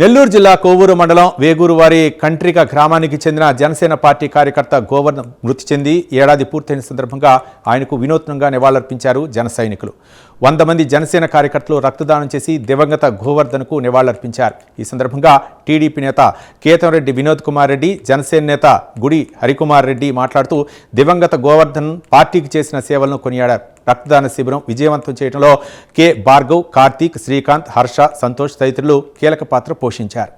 నెల్లూరు జిల్లా కోవూరు మండలం వేగూరువారి కంట్రిక గ్రామానికి చెందిన జనసేన పార్టీ కార్యకర్త గోవర్ధన్ మృతి చెంది ఏడాది పూర్తయిన సందర్భంగా ఆయనకు వినూత్నంగా నివాళులర్పించారు జన సైనికులు. వంద మంది జనసేన కార్యకర్తలు రక్తదానం చేసి దివంగత గోవర్ధన్కు నివాళులర్పించారు. ఈ సందర్భంగా టీడీపీ నేత కేతంరెడ్డి వినోద్ కుమార్ రెడ్డి జనసేన నేత గుడి హరికుమార్ రెడ్డి మాట్లాడుతూ దివంగత గోవర్ధన్ పార్టీకి చేసిన సేవలను కొనియాడారు. రక్తదాన శిబిరం విజయవంతం చేయడంలో కె భార్గవ్ కార్తీక్ శ్రీకాంత్ హర్ష సంతోష్ తదితరులు కీలక పాత్ర పోషించారు.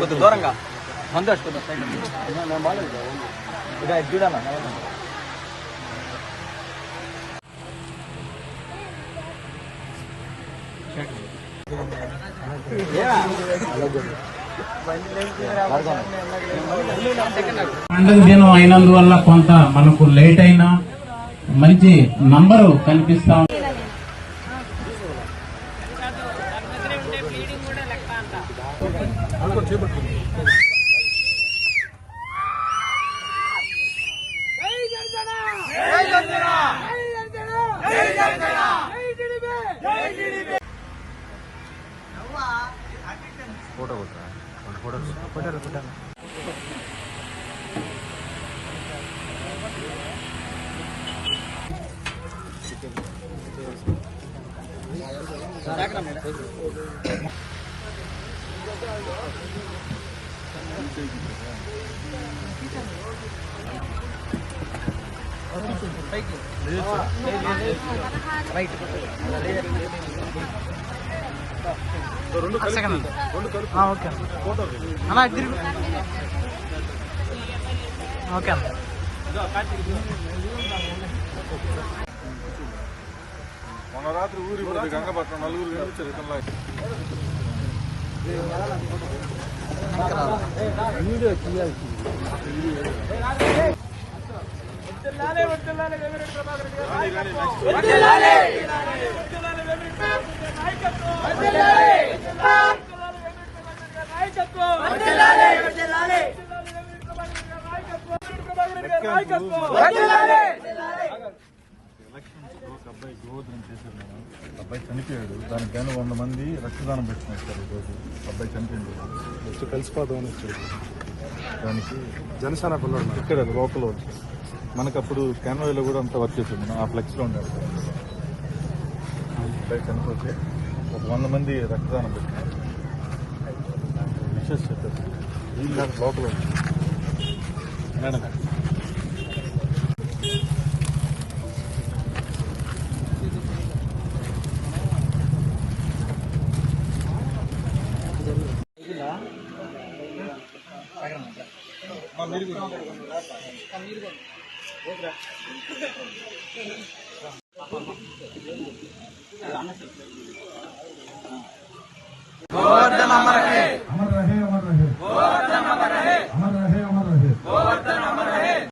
కొద్ది దూరంగా సంతోష్ కొద్ది పండుగ దినం అయినందువల్ల కొంత మనకు లేట్ అయినా మంచి నంబరు కనిపిస్తా ఉంది. ఆ, ఓకే అన్న. అన్న ఇటు తిరుగు. ఓకే మొన్న రాత్రి ఊరి పోతే గంగపట్నం నలుగురు కనిపించారు ఇతనిలా నాయకత్వం ఒక అబ్బాయి గోవర్ధనం చేశారు మేడం అబ్బాయి చనిపోయాడు. దానికి గాను వంద మంది రక్తదానం పెట్టుకున్నారు ఈరోజు అబ్బాయి చనిపోయింది. వచ్చి కలిసిపోదామని వచ్చాడు. దానికి జనసేన పిల్లలు ఇక్కడ లోకల్. మనకు అప్పుడు క్యాన్వాయిలో కూడా అంతా వర్క్ చేసాం మనం ఆ ఫ్లెక్స్లో ఉండాలి. అబ్బాయి చనిపోతే ఒక వంద మంది రక్తదానం పెట్టుకున్నారు. విషెస్ చెప్పారు. వీళ్ళు నాకు లోకల్. మేడం. గోవర్ధన్ అమరకే